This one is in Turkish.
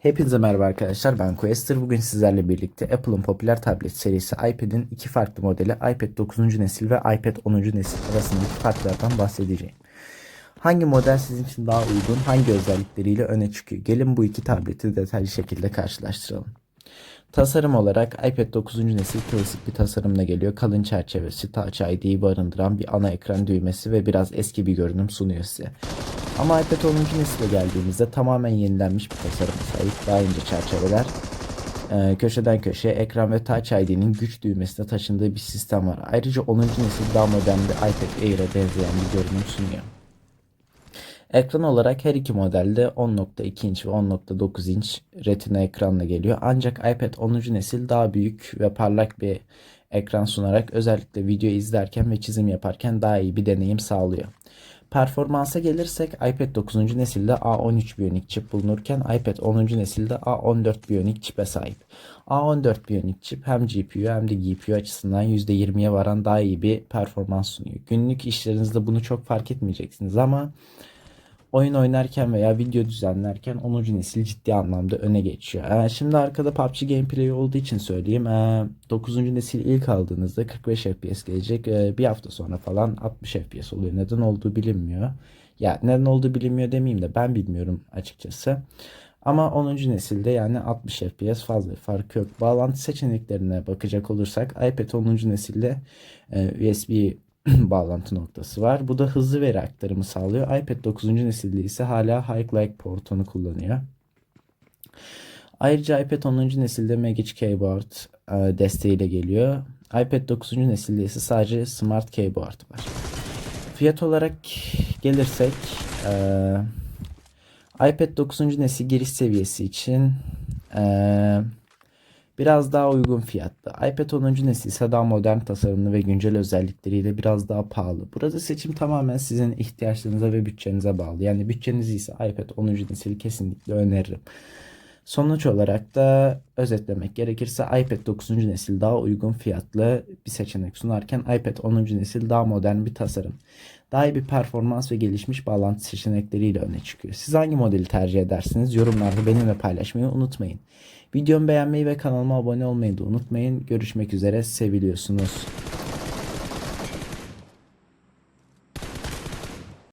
Hepinize merhaba arkadaşlar ben Quester. Bugün sizlerle birlikte Apple'ın popüler tablet serisi iPad'in iki farklı modeli iPad 9. nesil ve iPad 10. nesil arasındaki farklardan bahsedeceğim. Hangi model sizin için daha uygun, hangi özellikleriyle öne çıkıyor? Gelin bu iki tableti detaylı şekilde karşılaştıralım. Tasarım olarak iPad 9. nesil klasik bir tasarımla geliyor. Kalın çerçevesi, Touch ID'yi barındıran bir ana ekran düğmesi ve biraz eski bir görünüm sunuyor size. Ama iPad 10. nesile geldiğimizde tamamen yenilenmiş bir tasarıma sahip. Daha ince çerçeveler, e, köşeden köşeye ekran ve Touch ID'nin güç düğmesine taşındığı bir sistem var. Ayrıca 10. nesil daha modern bir iPad Air'e benzeyen bir görünüm sunuyor. Ekran olarak her iki modelde 10.2 inç ve 10.9 inç retina ekranla geliyor. Ancak iPad 10. nesil daha büyük ve parlak bir ekran sunarak özellikle video izlerken ve çizim yaparken daha iyi bir deneyim sağlıyor. Performansa gelirsek iPad 9. nesilde A13 Bionic çip bulunurken iPad 10. nesilde A14 Bionic çipe sahip. A14 Bionic çip hem GPU hem de GPU açısından %20'ye varan daha iyi bir performans sunuyor. Günlük işlerinizde bunu çok fark etmeyeceksiniz ama oyun oynarken veya video düzenlerken 10. nesil ciddi anlamda öne geçiyor. Ee, şimdi arkada PUBG gameplay olduğu için söyleyeyim. Ee, 9. nesil ilk aldığınızda 45 FPS gelecek. Ee, bir hafta sonra falan 60 FPS oluyor. Neden olduğu bilinmiyor. Ya neden olduğu bilinmiyor demeyeyim de ben bilmiyorum açıkçası. Ama 10. nesilde yani 60 FPS fazla fark yok. Bağlantı seçeneklerine bakacak olursak iPad 10. nesilde e, USB bağlantı noktası var. Bu da hızlı veri aktarımı sağlıyor. iPad 9. nesilde ise hala Light portunu kullanıyor. Ayrıca iPad 10. nesilde Magic Keyboard e, desteğiyle geliyor. iPad 9. nesilde ise sadece Smart Keyboard var. Fiyat olarak gelirsek e, iPad 9. nesil giriş seviyesi için e, biraz daha uygun fiyatlı. iPad 10. nesil ise daha modern tasarımlı ve güncel özellikleriyle biraz daha pahalı. Burada seçim tamamen sizin ihtiyaçlarınıza ve bütçenize bağlı. Yani bütçeniz ise iPad 10. nesil kesinlikle öneririm. Sonuç olarak da özetlemek gerekirse iPad 9. nesil daha uygun fiyatlı bir seçenek sunarken iPad 10. nesil daha modern bir tasarım. Daha iyi bir performans ve gelişmiş bağlantı seçenekleriyle öne çıkıyor. Siz hangi modeli tercih edersiniz? Yorumlarda benimle paylaşmayı unutmayın. Videomu beğenmeyi ve kanalıma abone olmayı da unutmayın. Görüşmek üzere. Seviliyorsunuz.